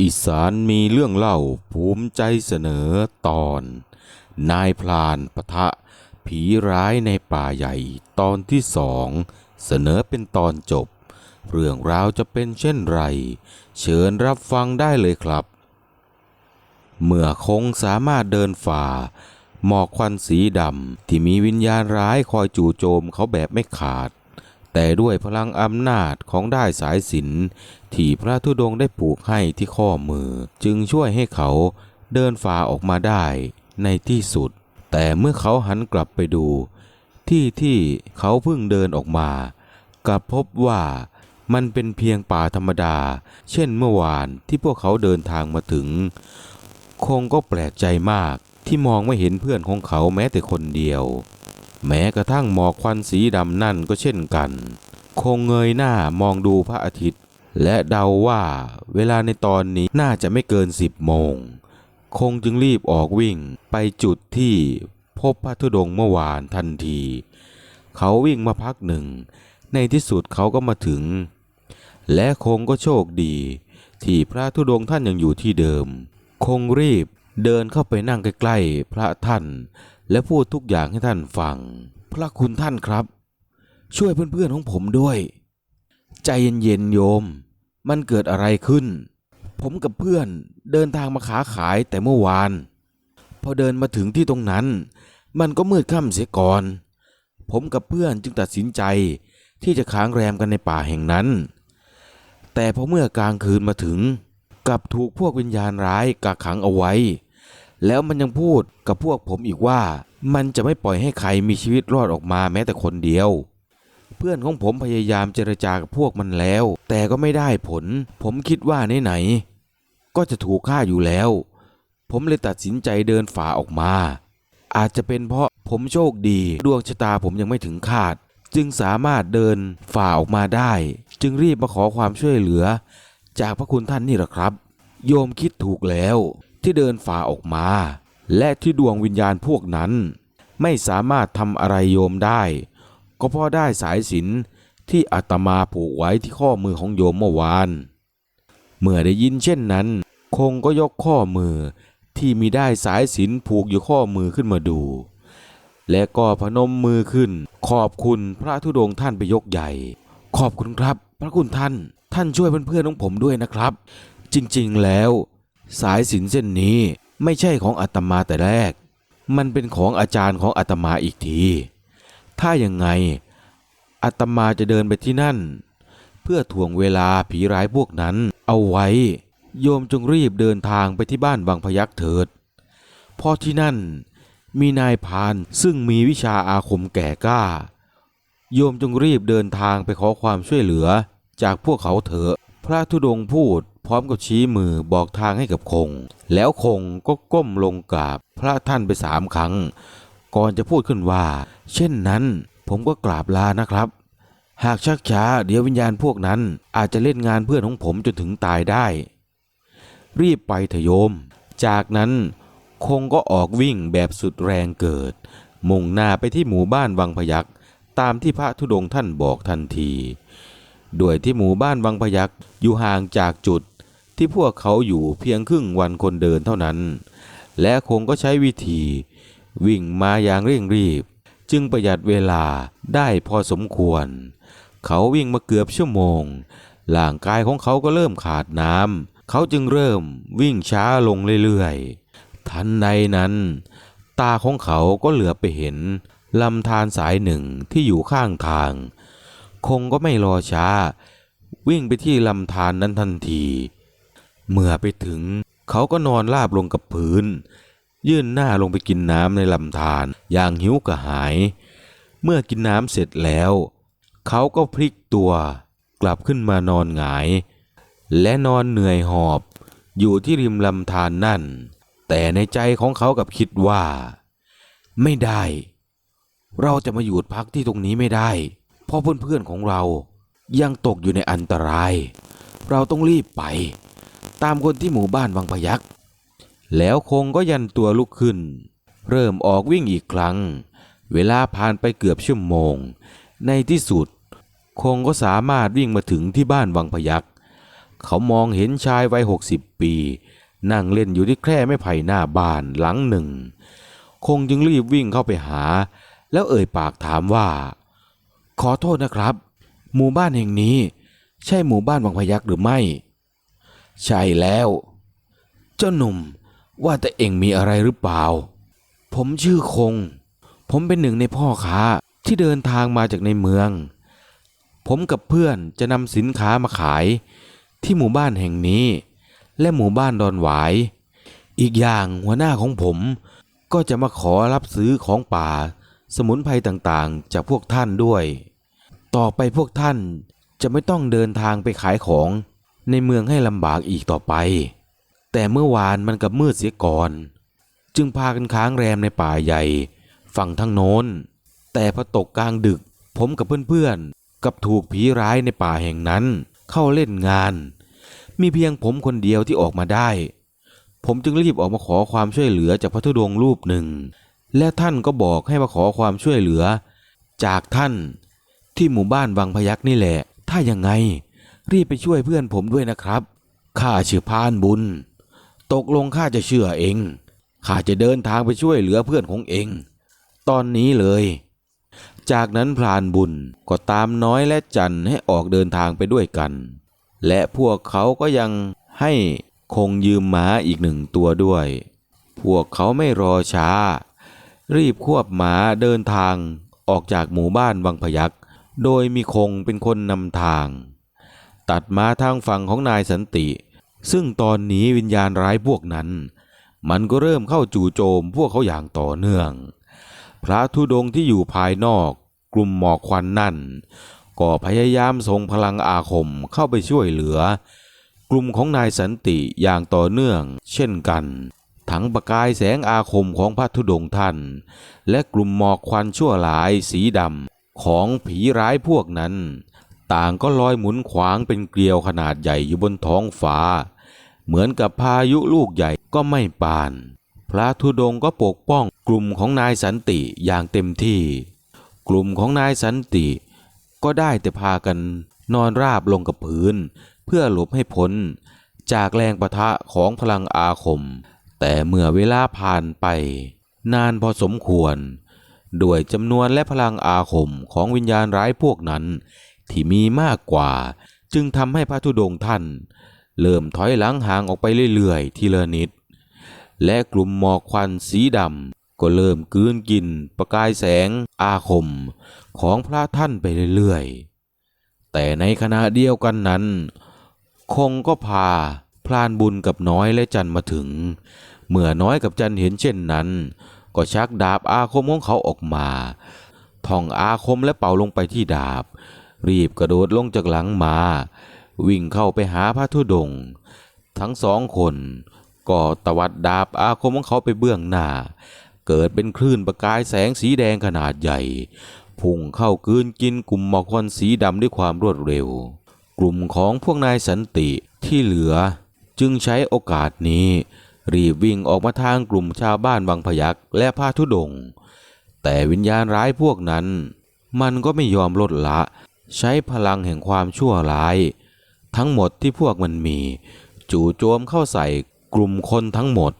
อีสานมีเรื่องเล่าภูมิใจเสนอตอน นายพลานปะทะ ผีร้ายในป่าใหญ่ตอนที่สอง เสนอเป็นตอนจบ เรื่องราวจะเป็นเช่นไร เชิญรับฟังได้เลยครับ เมื่อคงสามารถเดินฝ่า หมอกควันสีดำที่มีวิญญาณร้ายคอยจู่โจมเขาแบบไม่ขาด แต่ด้วยพลังอำนาจของได้สายสินที่พระธุดงค์ได้ผูกให้ที่ข้อมือ จึงช่วยให้เขาเดินฝ่าออกมาได้ในที่สุด แต่เมื่อเขาหันกลับไปดู ที่ที่เขาเพิ่งเดินออกมา กลับพบว่ามันเป็นเพียงป่าธรรมดา เช่นเมื่อวานที่พวกเขาเดินทางมาถึง คงก็แปลกใจมากที่มองไม่เห็นเพื่อนของเขาแม้แต่คนเดียว แม้กระทั่งหมอกควันสีดำนั่นก็เช่นกัน คงเงยหน้ามองดูพระอาทิตย์ และเดาว่าเวลาในตอนนี้น่าจะไม่เกินสิบโมง คงจึงรีบออกวิ่งไปจุดที่พบพระธุดงค์เมื่อวานทันที เขาวิ่งมาพักหนึ่ง ในที่สุดเขาก็มาถึง และคงก็โชคดี ที่พระธุดงค์ท่านยังอยู่ที่เดิม คงรีบเดินเข้าไปนั่งใกล้ๆพระท่าน และพูดทุกอย่างให้ท่านฟัง พระคุณท่านครับ ช่วยเพื่อนๆของผมด้วย ใจเย็นๆโยม มันเกิดอะไรขึ้น ผมกับเพื่อนเดินทางมาขาขายแต่เมื่อวาน พอเดินมาถึงที่ตรงนั้น มันก็มืดค่ำเสียก่อน ผมกับเพื่อนจึงตัดสินใจที่จะค้างแรมกันในป่าแห่งนั้น แต่พอเมื่อกลางคืนมาถึงกลับถูกพวกวิญญาณร้ายกักขังเอาไว้ แล้วมันยังพูดกับพวกผมอีกว่า มันจะไม่ปล่อยให้ใครมีชีวิตรอดออกมาแม้แต่คนเดียว เพื่อนของผมพยายามเจรจากับพวกมันแล้ว แต่ก็ไม่ได้ผล ผมคิดว่าไหนๆก็จะถูกฆ่าอยู่แล้ว ผมเลยตัดสินใจเดินฝ่าออกมา อาจจะเป็นเพราะผมโชคดีดวงชะตาผมยังไม่ถึงคาด จึงสามารถเดินฝ่าออกมาได้ จึงรีบมาขอความช่วยเหลือ จากพระคุณท่านนี่แหละครับ โยมคิดถูกแล้ว ที่เดินฝ่าออกมา และที่ดวงวิญญาณพวกนั้น ไม่สามารถทำอะไรโยมได้ ก็เพราะได้สายสินที่อาตมาผูกไว้ที่ข้อมือของโยมเมื่อวาน เมื่อได้ยินเช่นนั้น คงก็ยกข้อมือที่มีได้สายสินผูกอยู่ข้อมือขึ้นมาดู และก็พนมมือขึ้น ขอบคุณพระธุดงค์ท่านไปยกใหญ่ ขอบคุณครับ พระคุณท่าน ท่านช่วยเพื่อนๆของผมด้วยนะครับ จริงๆแล้ว สายสินเส้นนี้ไม่ใช่ของอาตมาแต่แรก มันเป็นของอาจารย์ของอาตมาอีกที ถ้ายังไงอาตมาจะเดินไปที่นั่น เพื่อถ่วงเวลาผีร้ายพวกนั้นเอาไว้ โยมจงรีบเดินทางไปที่บ้านบางพยักเถิดเพราะที่นั่นมีนายพานซึ่งมีวิชาอาคมแก่กล้า โยมจงรีบเดินทางไปขอความช่วยเหลือจากพวกเขาเถอะ พระธุดงค์พูด พร้อมกับชี้มือบอกทางให้กับคง แล้วคงก็ก้มลงกราบพระท่านไปสามครั้ง ก่อนจะพูดขึ้นว่า เช่นนั้นผมก็กราบลานะครับ หากชักช้าเดี๋ยววิญญาณพวกนั้นอาจจะเล่นงานเพื่อนของผมจนถึงตายได้ รีบไปเถอะโยม จากนั้นคงก็ออกวิ่งแบบสุดแรงเกิด มุ่งหน้าไปที่หมู่บ้านวังพยักตามที่พระธุดงค์ท่านบอกทันที ด้วยที่หมู่บ้านวังพยักอยู่ห่างจากจุด ที่พวกเขาอยู่เพียงครึ่งวันคนเดินเท่านั้น และคงก็ใช้วิธี วิ่งมาอย่างเร่งรีบ จึงประหยัดเวลาได้พอสมควร เขาวิ่งมาเกือบชั่วโมงร่างกายของเขาก็เริ่มขาดน้ำเขาจึงเริ่มวิ่งช้าลงเรื่อยๆ ทันใดนั้น ตาของเขาก็เหลือไปเห็นลำธารสายหนึ่งที่อยู่ข้างทาง คงก็ไม่รอช้า วิ่งไปที่ลำธารนนั้นทันที เมื่อไปถึง เขาก็นอนราบลงกับพื้น ยื่นหน้าลงไปกินน้ำในลำธารอย่างหิวกระหาย เมื่อกินน้ำเสร็จแล้ว เขาก็พลิกตัวกลับขึ้นมานอนหงาย และนอนเหนื่อยหอบอยู่ที่ริมลำธารนนั่น แต่ในใจของเขากับคิดว่า ไม่ได้ เราจะมาหยุดพักที่ตรงนี้ไม่ได้ เพราะเพื่อนๆของเรายังตกอยู่ในอันตราย เราต้องรีบไป ตามคนที่หมู่บ้านวังพยักแล้วคงก็ยันตัวลุกขึ้น เริ่มออกวิ่งอีกครั้ง เวลาผ่านไปเกือบชั่วโมง ในที่สุด คงก็สามารถวิ่งมาถึงที่บ้านวังพยักเขามองเห็นชายวัยหกสิบปี นั่งเล่นอยู่ที่แคร่ไม้ไผ่หน้าบ้านหลังหนึ่ง คงจึงรีบวิ่งเข้าไปหา แล้วเอ่ยปากถามว่า ขอโทษนะครับ หมู่บ้านแห่งนี้ ใช่หมู่บ้านวังพยักหรือไม่ ใช่แล้ว เจ้าหนุ่มว่าแต่เอ็งมีอะไรหรือเปล่า ผมชื่อคง ผมเป็นหนึ่งในพ่อค้าที่เดินทางมาจากในเมือง ผมกับเพื่อนจะนำสินค้ามาขาย ที่หมู่บ้านแห่งนี้ และหมู่บ้านดอนหวาย อีกอย่างหัวหน้าของผม ก็จะมาขอรับซื้อของป่า สมุนไพรต่างๆ จากพวกท่านด้วย ต่อไปพวกท่านจะไม่ต้องเดินทางไปขายของ ในเมืองให้ลำบากอีกต่อไป แต่เมื่อวานมันกับมืดเสียก่อน จึงพากันค้างแรมในป่าใหญ่ ฝั่งทางโน้น แต่พอตกกลางดึก ผมกับเพื่อนๆกับถูกผีร้ายในป่าแห่งนั้น เข้าเล่นงาน มีเพียงผมคนเดียวที่ออกมาได้ ผมจึงรีบออกมาขอความช่วยเหลือจากพระธุดงค์รูปหนึ่ง และท่านก็บอกให้มาขอความช่วยเหลือ จากท่านที่หมู่บ้านวังพยักนี่แหละ ถ้ายังไง รีบไปช่วยเพื่อนผมด้วยนะครับข้าชื่อพานบุญ ตกลงข้าจะเชื่อเองข้าจะเดินทางไปช่วยเหลือเพื่อนของเอง ตอนนี้เลย จากนั้นพรานบุญก็ตามน้อยและจันให้ออกเดินทางไปด้วยกัน และพวกเขาก็ยังให้คงยืมม้าอีกหนึ่งตัวด้วย พวกเขาไม่รอช้า รีบควบม้าเดินทางออกจากหมู่บ้านวังพยักโดยมีคงเป็นคนนำทาง ตัดมาทางฝั่งของนายสันติ ซึ่งตอนนี้วิญญาณร้ายพวกนั้น มันก็เริ่มเข้าจู่โจมพวกเขาอย่างต่อเนื่อง พระธุดงค์ที่อยู่ภายนอกกลุ่มหมอกควันนั่น ก็พยายามส่งพลังอาคมเข้าไปช่วยเหลือ กลุ่มของนายสันติอย่างต่อเนื่อง เช่นกัน ทั้งประกายแสงอาคมของพระธุดงค์ท่าน และกลุ่มหมอกควันชั่วหลายสีดำของผีร้ายพวกนั้น ต่างก็ลอยหมุนขวางเป็นเกลียวขนาดใหญ่อยู่บนท้องฟ้า เหมือนกับพายุลูกใหญ่ก็ไม่ปาน พระธุดงค์ก็ปกป้องกลุ่มของนายสันติอย่างเต็มที่ กลุ่มของนายสันติ ก็ได้แต่พากันนอนราบลงกับพื้น เพื่อหลบให้พ้น จากแรงประทะของพลังอาคม แต่เมื่อเวลาผ่านไป นานพอสมควร ด้วยจำนวนและพลังอาคมของวิญญาณร้ายพวกนั้น ที่มีมากกว่า จึงทำให้พระธุดงค์ท่าน เริ่มถอยหลังห่างออกไปเรื่อยๆ ทีละนิด และกลุ่มหมอกควันสีดำก็เริ่มกืนกิน ประกายแสง อาคม ของพระท่านไปเรื่อยๆ แต่ในขณะเดียวกันนั้น คงก็พาพลานบุญกับน้อยและจันมาถึง เมื่อน้อยกับจันเห็นเช่นนั้น ก็ชักดาบอาคมของเขาออกมาท่องอาคมและเป่าลงไปที่ดาบ รีบกระโดดลงจากหลังมา วิ่งเข้าไปหาพระธุดง ทั้งสองคนก็ตวัดดาบอาคมของเขาไปเบื้องหน้า เกิดเป็นคลื่นประกายแสงสีแดงขนาดใหญ่ พุ่งเข้ากืนกินกลุ่มหมอกควันสีดำด้วยความรวดเร็ว กลุ่มของพวกนายสันติที่เหลือจึงใช้โอกาสนี้ รีบวิ่งออกมาทางกลุ่มชาวบ้านวังพยักและพระธุดง แต่วิญญาณร้ายพวกนั้น มันก็ไม่ยอมลดละ ใช้พลังแห่งความชั่วร้าย ทั้งหมดที่พวกมันมี จู่โจมเข้าใส่กลุ่มคนทั้งหมด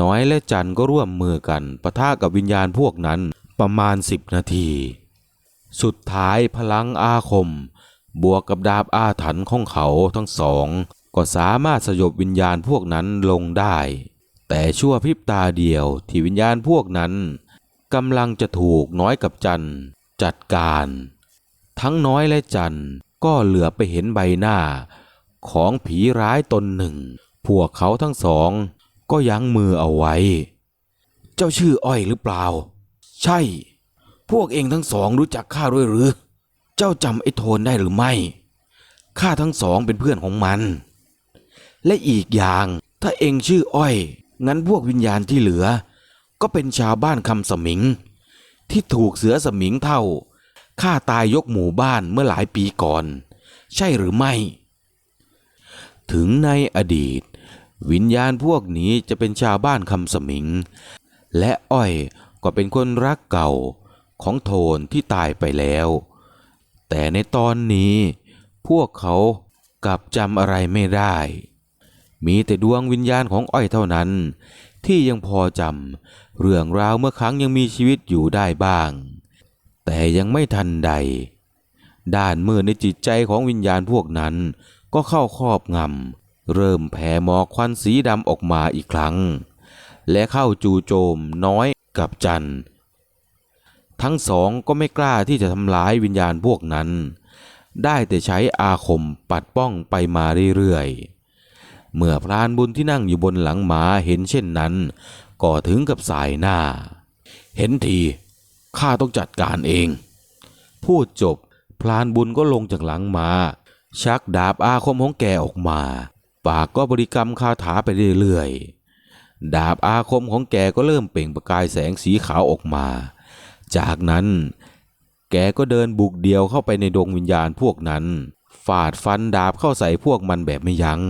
น้อยและจันก็ร่วมมือกันปะทะกับวิญญาณพวกนั้นประมาณสิบนาที สุดท้ายพลังอาคม บวกกับดาบอาถรรพ์ของเขาทั้งสอง ก็สามารถสยบวิญญาณพวกนั้นลงได้ แต่ชั่วพริบตาเดียวที่วิญญาณพวกนั้นกำลังจะถูกน้อยกับจันจัดการ ทั้งน้อยและจันก็เหลือไปเห็นใบหน้า ของผีร้ายตนหนึ่ง พวกเขาทั้งสอง ก็ยั้งมือเอาไว้ เจ้าชื่ออ้อยหรือเปล่า ใช่ พวกเองทั้งสองรู้จักข้าด้วยหรือ เจ้าจำไอ้โทนได้หรือไม่ ข้าทั้งสองเป็นเพื่อนของมัน และอีกอย่างถ้าเองชื่ออ้อย งั้นพวกวิญญาณที่เหลือ ก็เป็นชาวบ้านคำสมิง ที่ถูกเสือสมิงเท่า ฆ่าตายยกหมู่บ้านเมื่อหลายปีก่อน ใช่หรือไม่ ถึงในอดีต วิญญาณพวกนี้จะเป็นชาวบ้านคำสมิง และอ้อยก็เป็นคนรักเก่าของโทนที่ตายไปแล้ว แต่ในตอนนี้พวกเขากลับจำอะไรไม่ได้ มีแต่ดวงวิญญาณของอ้อยเท่านั้น ที่ยังพอจำเรื่องราวเมื่อครั้งยังมีชีวิตอยู่ได้บ้าง แต่ยังไม่ทันใด ด้านมืดในจิตใจของวิญญาณพวกนั้น ก็เข้าครอบงำ เริ่มแผ่หมอกควันสีดำออกมาอีกครั้ง และเข้าจู่โจมน้อยกับจัน ทั้งสองก็ไม่กล้าที่จะทำร้ายวิญญาณพวกนั้น ได้แต่ใช้อาคมปัดป้องไปมาเรื่อยๆ เมื่อพรานบุญที่นั่งอยู่บนหลังม้าเห็นเช่นนั้น ก็ถึงกับสายหน้า เห็นที ข้าต้องจัดการเอง พูดจบพรานบุญก็ลงจากหลังมา ชักดาบอาคมของแกออกมา ปากก็บริกรรมคาถาไปเรื่อยๆ ดาบอาคมของแกก็เริ่มเปล่งประกายแสงสีขาวออกมา จากนั้นแกก็เดินบุกเดียวเข้าไปในดวงวิญญาณพวกนั้นฟาดฟันดาบเข้าใส่พวกมันแบบไม่ยัง้ง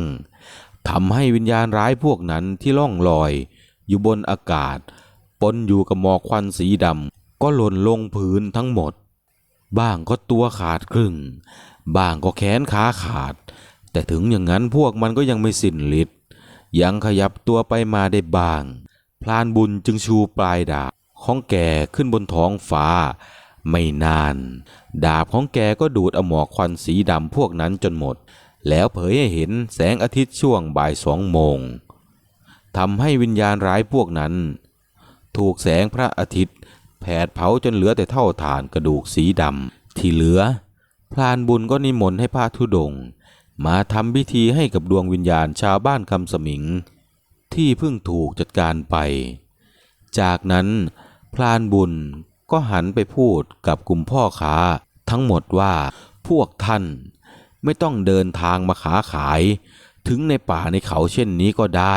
ทำให้วิญญาณร้ายพวกนั้นที่ล่องลอย อยู่บนอากาศปนอยู่กับหมอกควันสีดำ ก็หล่นลงพื้นทั้งหมด บ้างก็ตัวขาดครึ่ง บ้างก็แขนขาขาด แต่ถึงอย่างนั้นพวกมันก็ยังไม่สิ้นฤทธิ์ยังขยับตัวไปมาได้บ้าง พลานบุญจึงชูปลายดาบของแกขึ้นบนท้องฟ้า ไม่นาน ดาบของแกก็ดูดอหมอกควันสีดำพวกนั้นจนหมด แล้วเผยให้เห็นแสงอาทิตย์ช่วงบ่ายสองโมงทำให้วิญญาณร้ายพวกนั้น ถูกแสงพระอาทิตย์ แผดเผาจนเหลือแต่เท่าฐานกระดูกสีดำที่เหลือพรานบุญก็นิมนต์ให้พระธุดงค์มาทำพิธีให้กับดวงวิญญาณชาวบ้านคำสมิง ที่เพิ่งถูกจัดการไป จากนั้นพรานบุญก็หันไปพูดกับกลุ่มพ่อค้าทั้งหมดว่าพวกท่านไม่ต้องเดินทางมาขาขาย ถึงในป่าในเขาเช่นนี้ก็ได้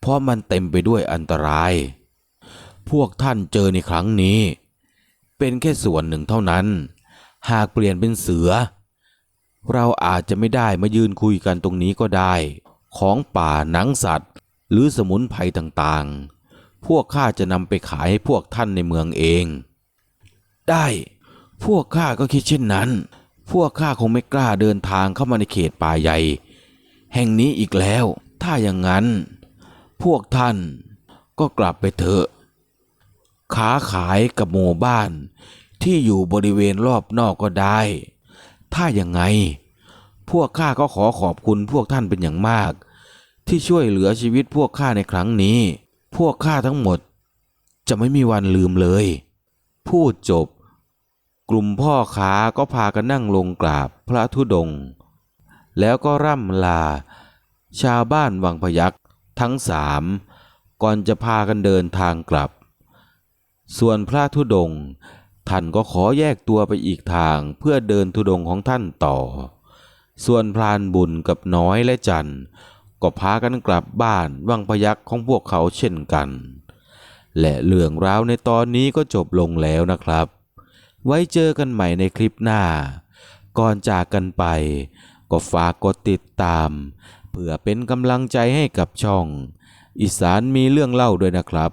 เพราะมันเต็มไปด้วยอันตราย พวกท่านเจอในครั้งนี้ เป็นแค่ส่วนหนึ่งเท่านั้น หากเปลี่ยนเป็นเสือ เราอาจจะไม่ได้มายืนคุยกันตรงนี้ก็ได้ ของป่าหนังสัตว์ หรือสมุนไพรต่างๆ พวกข้าจะนำไปขายให้พวกท่านในเมืองเอง ได้ พวกข้าก็คิดเช่นนั้น พวกข้าคงไม่กล้าเดินทางเข้ามาในเขตป่าใหญ่ แห่งนี้อีกแล้ว ถ้าอย่างนั้น พวกท่านก็กลับไปเถอะ ค้าขายกับหมู่บ้าน ที่อยู่บริเวณรอบนอกก็ได้ ถ้าอย่างไง พวกข้าก็ขอขอบคุณพวกท่านเป็นอย่างมาก ที่ช่วยเหลือชีวิตพวกข้าในครั้งนี้ พวกข้าทั้งหมด จะไม่มีวันลืมเลย พูดจบ กลุ่มพ่อค้าก็พากันนั่งลงกราบพระธุดงค์แล้วก็ร่ำลา ชาวบ้านวังพยักทั้งสามก่อนจะพากันเดินทางกลับ ส่วนพระธุดงค์ท่านก็ขอแยกตัวไปอีกทางเพื่อเดินธุดงค์ของท่านต่อ ส่วนพรานบุญกับน้อยและจันทร์ก็พากันกลับบ้านวังพยักของพวกเขาเช่นกัน และเรื่องราวในตอนนี้ก็จบลงแล้วนะครับ ไว้เจอกันใหม่ในคลิปหน้า ก่อนจากกันไป ก็ฝากกดติดตาม เพื่อเป็นกำลังใจให้กับช่อง อีสานมีเรื่องเล่าด้วยนะครับ